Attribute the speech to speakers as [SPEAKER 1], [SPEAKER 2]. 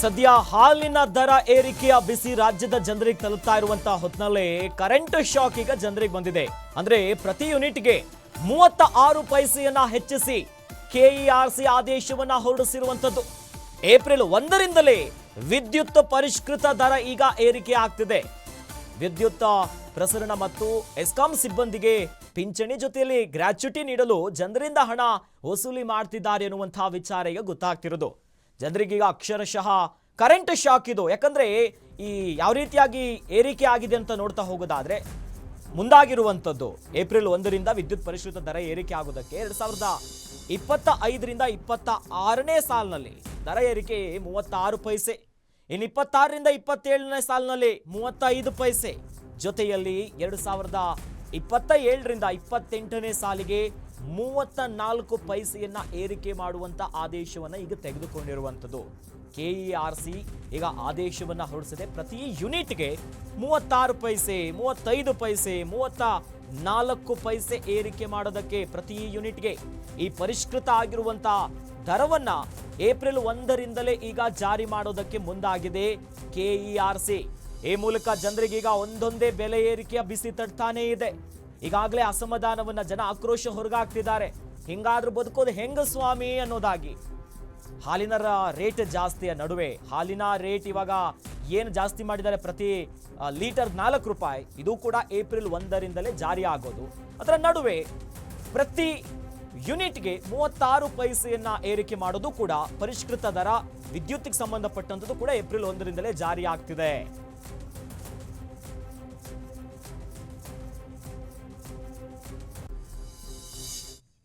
[SPEAKER 1] ಸದ್ಯ ಹಾಲಿನ ದರ ಏರಿಕೆಯ ಬಿಸಿ ರಾಜ್ಯದ ಜನರಿಗೆ ತಲುಪ್ತಾ ಇರುವಂತಹ ಹೊತ್ತಿನಲ್ಲಿ ಕರೆಂಟ್ ಶಾಕ್ ಈಗ ಜನರಿಗೆ ಬಂದಿದೆ. ಅಂದ್ರೆ ಪ್ರತಿ ಯೂನಿಟ್ಗೆ ಮೂವತ್ತ ಆರು ಪೈಸೆಯನ್ನ ಹೆಚ್ಚಿಸಿ ಕೆಇಆರ್ಸಿ ಆದೇಶವನ್ನ ಹೊರಡಿಸಿರುವಂತದ್ದು. ಏಪ್ರಿಲ್ ಒಂದರಿಂದಲೇ ವಿದ್ಯುತ್ ಪರಿಷ್ಕೃತ ದರ ಈಗ ಏರಿಕೆ ಆಗ್ತಿದೆ. ವಿದ್ಯುತ್ ಪ್ರಸರಣ ಮತ್ತು ಎಸ್ಕಾಂ ಸಿಬ್ಬಂದಿಗೆ ಪಿಂಚಣಿ ಜೊತೆಯಲ್ಲಿ ಗ್ರಾಚ್ಯುಟಿ ನೀಡಲು ಜನರಿಂದ ಹಣ ವಸೂಲಿ ಮಾಡ್ತಿದ್ದಾರೆ ಎನ್ನುವಂತಹ ವಿಚಾರ ಈಗ ಗೊತ್ತಾಗ್ತಿರೋದು. ಜನರಿಗೀಗ ಅಕ್ಷರಶಃ ಕರೆಂಟ್ ಶಾಕ್ ಇದು. ಯಾಕಂದ್ರೆ ಈ ಯಾವ ರೀತಿಯಾಗಿ ಏರಿಕೆ ಆಗಿದೆ ಅಂತ ನೋಡ್ತಾ ಹೋಗೋದಾದ್ರೆ ಮುಂದಾಗಿರುವಂಥದ್ದು. ಏಪ್ರಿಲ್ ಒಂದರಿಂದ ವಿದ್ಯುತ್ ಪರಿಷ್ಕೃತ ದರ ಏರಿಕೆ ಆಗೋದಕ್ಕೆ ಎರಡು ಸಾವಿರದ ಇಪ್ಪತ್ತ ಐದರಿಂದ ಇಪ್ಪತ್ತ ಆರನೇ ಸಾಲಿನಲ್ಲಿ ದರ ಏರಿಕೆ ಮೂವತ್ತಾರು ಪೈಸೆ. ಇನ್ನು ಇಪ್ಪತ್ತಾರರಿಂದ ಇಪ್ಪತ್ತೇಳನೇ ಸಾಲಿನಲ್ಲಿ ಮೂವತ್ತೈದು ಪೈಸೆ. ಜೊತೆಯಲ್ಲಿ ಎರಡು ಸಾವಿರದ ಇಪ್ಪತ್ತ ಏಳರಿಂದ ಇಪ್ಪತ್ತೆಂಟನೇ ಸಾಲಿಗೆ ಮೂವತ್ತ ನಾಲ್ಕು ಪೈಸೆಯನ್ನ ಏರಿಕೆ ಮಾಡುವಂತ ಆದೇಶವನ್ನ ಈಗ ತೆಗೆದುಕೊಂಡಿರುವಂಥದ್ದು. ಕೆಇಆರ್ಸಿ ಈಗ ಆದೇಶವನ್ನ ಹೊರಡಿಸಿದೆ. ಪ್ರತಿ ಯೂನಿಟ್ಗೆ ಮೂವತ್ತಾರು ಪೈಸೆ, ಮೂವತ್ತೈದು ಪೈಸೆ ಮೂವತ್ತ ನಾಲ್ಕು ಪೈಸೆ ಏರಿಕೆ ಮಾಡೋದಕ್ಕೆ ಪ್ರತಿ ಯೂನಿಟ್ಗೆ ಈ ಪರಿಷ್ಕೃತ ಆಗಿರುವಂಥ ದರವನ್ನ ಏಪ್ರಿಲ್ ಒಂದರಿಂದಲೇ ಈಗ ಜಾರಿ ಮಾಡೋದಕ್ಕೆ ಮುಂದಾಗಿದೆ ಕೆಇಆರ್ಸಿ ಈ ಮೂಲಕ ಜನರಿಗೀಗ ಒಂದೊಂದೇ ಬೆಲೆ ಏರಿಕೆಯ ಬಿಸಿ ತಟ್ತಾನೇ ಇದೆ. ಈಗಾಗಲೇ ಅಸಮಾಧಾನವನ್ನ ಜನ ಆಕ್ರೋಶ ಹೊರಗಾಗ್ತಿದ್ದಾರೆ ಹಿಂಗಾದ್ರೂ ಬದುಕೋದು ಹೆಂಗ ಸ್ವಾಮಿ ಅನ್ನೋದಾಗಿ. ಹಾಲಿನ ರೇಟ್ ಜಾಸ್ತಿಯ ನಡುವೆ. ಹಾಲಿನ ರೇಟ್ ಇವಾಗ ಏನು ಜಾಸ್ತಿ ಮಾಡಿದ್ದಾರೆ ಪ್ರತಿ ಲೀಟರ್ ನಾಲ್ಕು ರೂಪಾಯಿ. ಇದು ಕೂಡ ಏಪ್ರಿಲ್ ಒಂದರಿಂದಲೇ ಜಾರಿ ಆಗೋದು. ಅದರ ನಡುವೆ ಪ್ರತಿ ಯೂನಿಟ್ಗೆ ಮೂವತ್ತಾರು ಪೈಸೆಯನ್ನ ಏರಿಕೆ ಮಾಡೋದು ಕೂಡ ಪರಿಷ್ಕೃತ ದರ ವಿದ್ಯುತ್ಗೆ ಸಂಬಂಧಪಟ್ಟಂಥದ್ದು ಕೂಡ ಏಪ್ರಿಲ್ ಒಂದರಿಂದಲೇ ಜಾರಿ ಆಗ್ತಿದೆ.